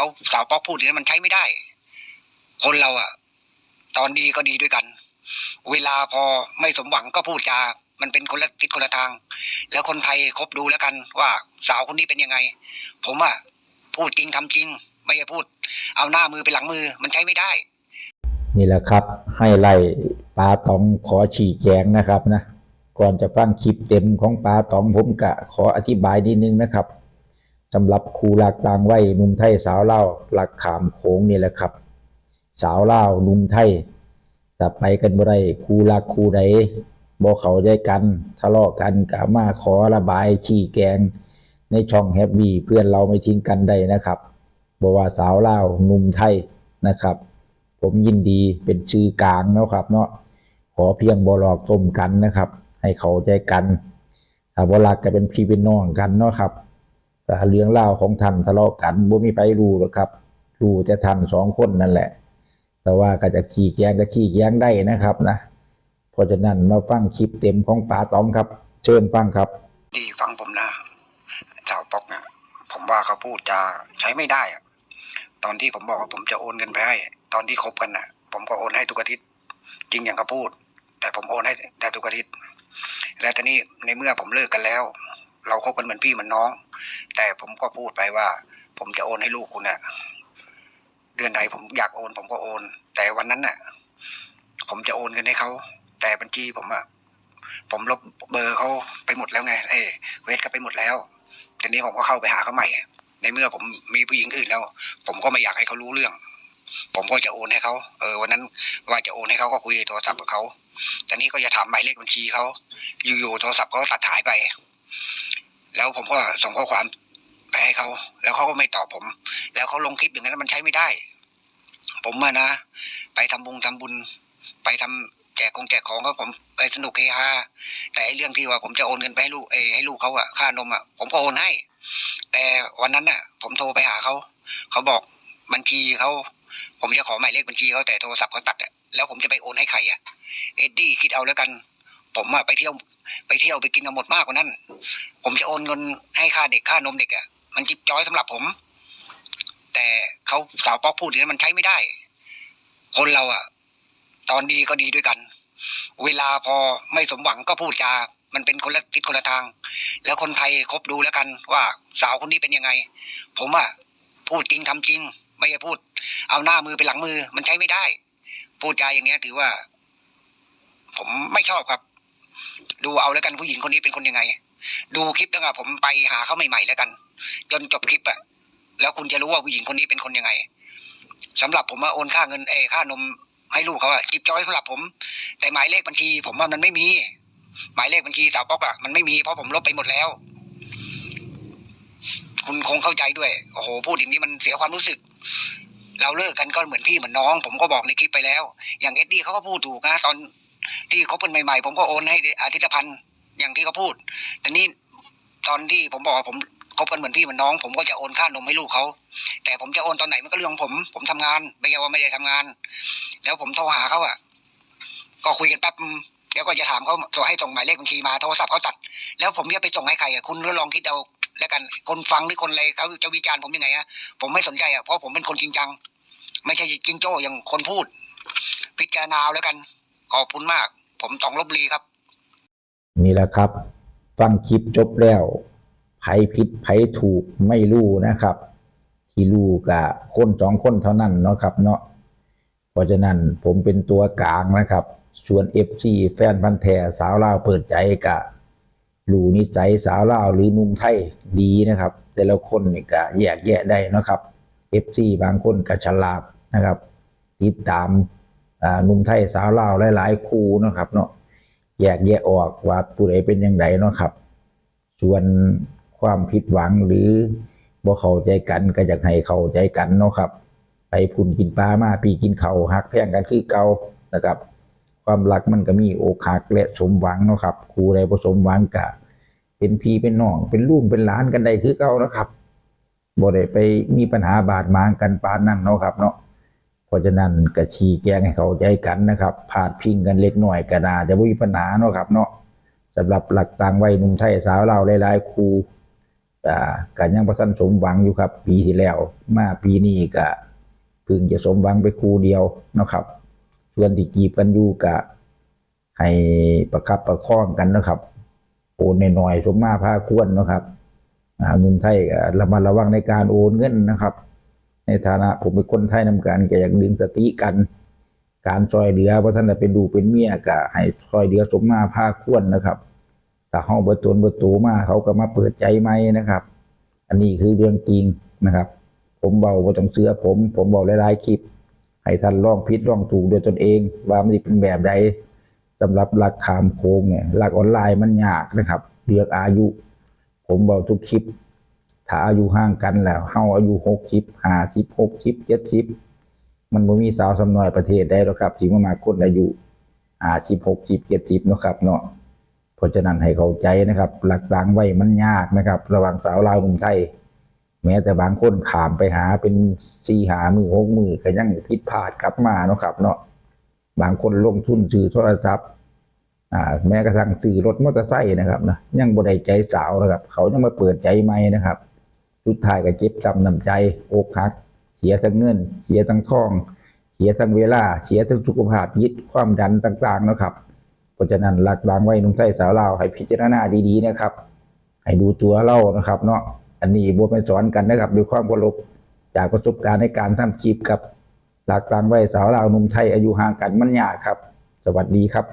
เขาสาวป๊อกพูดอย่างนั้นมันใช้ไม่ได้ คนเราอะตอนดีก็ดีด้วยกัน เวลาพอไม่สมหวังก็พูดจา มันเป็นคนละทิศคนละทาง แล้วคนไทยคบดูแล้วกัน ว่าสาวคนนี้เป็นยังไง ผมอะพูดจริงทำจริง ไม่ใช่พูด เอาหน้ามือไปหลังมือ มันใช้ไม่ได้ นี่แหละครับ ให้ไล่ปลาตองขอฉี่แจงนะครับนะก่อนจะฟังคลิปเต็มของปลาตองผมกะขออธิบายนิดนึงนะครับ สำหรับครูหลักต่างวัยนุ่มไทยสาวเล่าหลักขามโขงนี่แหละครับ สาวเล่านุ่มไทยแต่ไปกันบ่ได้ครูหลักครูใดบ่เขาใจกันทะเลาะกันกะมาขอระบายชี้แกง ในช่องแฮปปี้เพื่อนเราไม่ทิ้งกันได้นะครับบ่ว่าสาวเล่านุ่มไทยนะครับ ผมยินดีเป็นชื่อกลางนะครับ เนาะขอเพียงบหลอกต้มกันนะครับ ให้เขาใจกันถ้าบ่รักก็เป็นพี่เป็นน้องกันเนาะครับ แต่เรื่องเล่าของท่านทะเลาะกันบ่มีไปรู้หรอกครับรู้แต่ท่านสองคนนั่นแหละ แต่ว่าก็จะชี้แจงก็ชี้แจงได้นะครับนะเพราะฉะนั้นมาฟังคลิปเต็มของป๋าตอมครับ เชิญฟังครับดีฟังผมนะสาวป๊อกเนี่ยผมว่าเขาพูดจะใช้ไม่ได้อะตอนที่ผมบอกว่าผมจะโอนเงินไปให้ตอนที่คบกันน่ะ ผมก็โอนให้ทุกอาทิตย์จริงอย่างเขาพูด แต่ผมโอนให้ได้ทุกอาทิตย์ และตอนนี้ในเมื่อผมเลิกกันแล้ว เราคบกันเหมือนพี่เหมือนน้อง แต่ผมก็พูดไปว่า ผมจะโอนให้ลูกคุณน่ะเดือนใดผมอยากโอน ผมก็โอน แต่วันนั้นน่ะ ผมจะโอนเงินให้เขาแต่บัญชีผมอะผมลบเบอร์เขาไปหมดแล้วไงเอ้เวทก็ไปหมดแล้วทีนี้ผมก็เข้าไปหาเขาใหม่ ในเมื่อผมมีผู้หญิงอื่นแล้ว ผมก็ไม่อยากให้เขารู้เรื่อง ผมก็จะโอนให้เขาเออวันนั้นว่าจะโอนให้เขาก็คุยโทรศัพท์กับเขาแต่นี้ก็จะถามหมายเลขบัญชีเขาอยู่ๆโทรศัพท์เขาก็ตัดหายไป แล้วผมก็ส่งข้อความไปให้เขา แล้วเขาก็ไม่ตอบผม แล้วเขาลงคลิปอย่างนั้นมันใช้ไม่ได้ ผมอะนะ ไปทำบุญทำบุญ ไปทำแจกของแจกของก็ผมไปสนุกเฮฮาแต่เรื่องที่ว่าผมจะโอนเงินไปให้ลูกเอยให้ลูกเขาอะค่านมอะผมก็โอนให้ แต่วันนั้นอะผมโทรไปหาเขาเขาบอกบัญชีเขาผมจะขอหมายเลขบัญชีเขาแต่โทรศัพท์เขาตัดอะแล้วผมจะไปโอนให้ใครอะเอ็ดดี้คิดเอาแล้วกัน ผมอะไปเที่ยวไปเที่ยวไปกินกันหมดมากกว่านั้น ผมจะโอนเงินให้ค่าเด็กค่านมเด็กอะมันจิบจ้อยสำหรับผม แต่เขาสาวป๊อกพูดอย่างนั้นมันใช้ไม่ได้ คนเราอะตอนดีก็ดีด้วยกัน เวลาพอไม่สมหวังก็พูดจามันเป็นคนละทิศคนละทาง แล้วคนไทยคบดูแล้วกัน ว่าสาวคนนี้เป็นยังไง ผมอะพูดจริงทำจริง ไม่ใช่พูด เอาหน้ามือไปหลังมือ มันใช้ไม่ได้ พูดจาอย่างเนี้ย ถือว่า ผมไม่ชอบครับ ดูเอาแล้วกันผู้หญิงคนนี้เป็นคนยังไง ดูคลิปแล้วกันผมไปหาเขาใหม่ๆแล้วกัน จนจบคลิปอะแล้วคุณจะรู้ว่าผู้หญิงคนนี้เป็นคนยังไงสำหรับผมว่าโอนค่าเงินเอค่านมให้ลูกเขาอะจิบจอยสำหรับผม แต่หมายเลขบัญชี ผมว่ามันไม่มี หมายเลขบัญชีสาวป๊อกอะมันไม่มีเพราะผมลบไปหมดแล้ว คุณคงเข้าใจด้วยโอ้โหพูดอย่างนี้มันเสียความรู้สึกเราเลิกกันก็เหมือนพี่เหมือนน้อง ผมก็บอกในคลิปไปแล้ว อย่างเอ็ดดี้เขาก็พูดถูกนะตอน ที่เขาเป็นใหม่ ๆ ผมก็โอนให้อาทิตย์ละพันอย่างที่เขาพูด แต่นี่ตอนที่ผมบอกว่าผมคบกันเหมือนพี่เหมือนน้อง ผมก็จะโอนค่านมให้ลูกเขา แต่ผมจะโอนตอนไหนมันก็เรื่องของผม ผมทำงาน ไม่ใช่ว่าไม่ได้ทำงาน แล้วผมโทรหาเขาอะ ก็คุยกันแป๊บเดี๋ยวก็จะถามเขาส่งให้ส่งหมายเลขบัญชีมาโทรศัพท์เขาตัด แล้วผมจะไปส่งให้ใครอะคุณก็ลองคิดเอาแล้วกันคนฟังหรือคนอะไรเขาจะวิจารณ์ผมยังไงอะผมไม่สนใจอะเพราะผมเป็นคนจริงจัง ไม่ใช่จริงโจ้อย่างคนพูด พิจารณาแล้วกัน ขอบคุณมาก ผมต้องลบบุรีครับ นี่แหละครับ ฟังคลิปจบแล้วไผผิดไผถูกไม่รู้นะครับ ที่รู้กับคนสองคนเท่านั้นเนาะครับเนาะเพราะฉะนั้นผมเป็นตัวกลางนะครับ ส่วน FC แฟนพันธ์แท้สาวลาวเปิดใจกะรู้นิสัยสาวลาวหรือนุ่มไทยดีนะครับ แต่ละคนนี่ก็แยกแยะได้นะครับ FC บางคนก็ฉลาดนะครับ ติดตาม หนุ่มไทยสาวลาวหลายๆคู่นะครับ เนาะแยกแยะออกว่าผู้ใดเป็นอย่างไรเนาะครับ ส่วนความผิดหวังหรือบ่เข้าใจกันก็อยากให้เข้าใจกันเนาะครับ ไปพุ่นกินปลามาปีกินเขาหักแพงกันคือเก่านะครับ ความรักมันก็มีโอกหักและสมหวังเนาะครับครูใดบ่สมหวังก็เป็นพี่เป็นน้องเป็นลูกเป็นหลานกันได้คือเก่านะครับบ่ได้ไปมีปัญหาบาดหมางกันปานนั้นเนาะครับเนาะ เพราะฉะนั้นก็ชี้แจงให้เขาใจกันนะครับพาดพิงกันเล็กน้อยก็น่าจะบ่มีปัญหาเนาะครับเนาะสำหรับหลักต่างวัยหนุ่มไทยสาวเราหลายๆครูแต่ก็ยังประสันสมหวังอยู่ครับ ปีที่แล้ว มาปีนี้ก็เพิ่งจะสมหวังไปครูเดียวเนาะครับ ส่วนที่กีบกันอยู่ก็ให้ประคับประคองกันนะครับโอนหน่อยๆสมมาพาควรเนาะครับหนุ่มไทยก็ระมัดระวังในการโอนเงินนะครับ ในฐานะผมเป็นคนไทยนำกันก็อยากดึงสติกัน การซอยเหลือเพราะท่านได้เป็นดูเป็นเมียก็ให้ซอยเหลือสมมาพาควรนะครับถ้าห้องเบิดตนเบิดตูมาเขาก็มาเปิดใจไหมนะครับ อันนี้คือเรื่องจริงนะครับ ผมเบาบ่ต้องเสื้อผม ผมบอกหลายๆคลิป ให้ท่านลองผิดลองถูกด้วยตนเอง ว่ามันจะเป็นแบบใดสำหรับหลักขามโค้งเนี่ยหลักออนไลน์มันยากนะครับเลือกอายุ ผมบอกทุกคลิป ถ้าอายุห่างกันแล้วเฮาอายุหกสิบห้าสิบหกสิบเจ็ดสิบมันบ่มีสาวสำนอยประเทศใดหรอกครับที่มามาคนอายุห้าสิบหกสิบเจ็ดสิบนะครับเนาะเพราะฉะนั้นให้เข้าใจนะครับ หลักต่างไว้มันยากนะครับ ระหว่างสาวลาวหนุ่มไทย แม้แต่บางคนขามไปหาเป็นสี่หามือหกมือก็ยังผิดพลาดกลับมาเนาะครับ เนาะบางคนลงทุนซื้อโทรศัพท์อ่าแม้กระทั่งซื้อรถมอเตอร์ไซค์นะครับนะยังบ่ได้ใจสาวนะครับ เขายังมาเปิดใจใหม่นะครับ สุดท้ายก็เจ็บจำนำใจอกหัก เสียทั้งเงิน เสียทั้งทอง เสียทั้งเวลา เสียทั้งสุขภาพยิดความดันต่างๆนะครับ เพราะฉะนั้นหลักลางไว้นุ่มไทยสาวลาวให้พิจารณาดีๆนะครับ ให้ดูตัวเล่านะครับ เนาะอันนี้บทไม่สอนกันนะครับด้วยความเคารพจากประสบการณ์ในการทำคลิปกับหลักลางไว้สาวลาวนุ่มไทยอายุห่างกันมันยากครับ สวัสดีครับ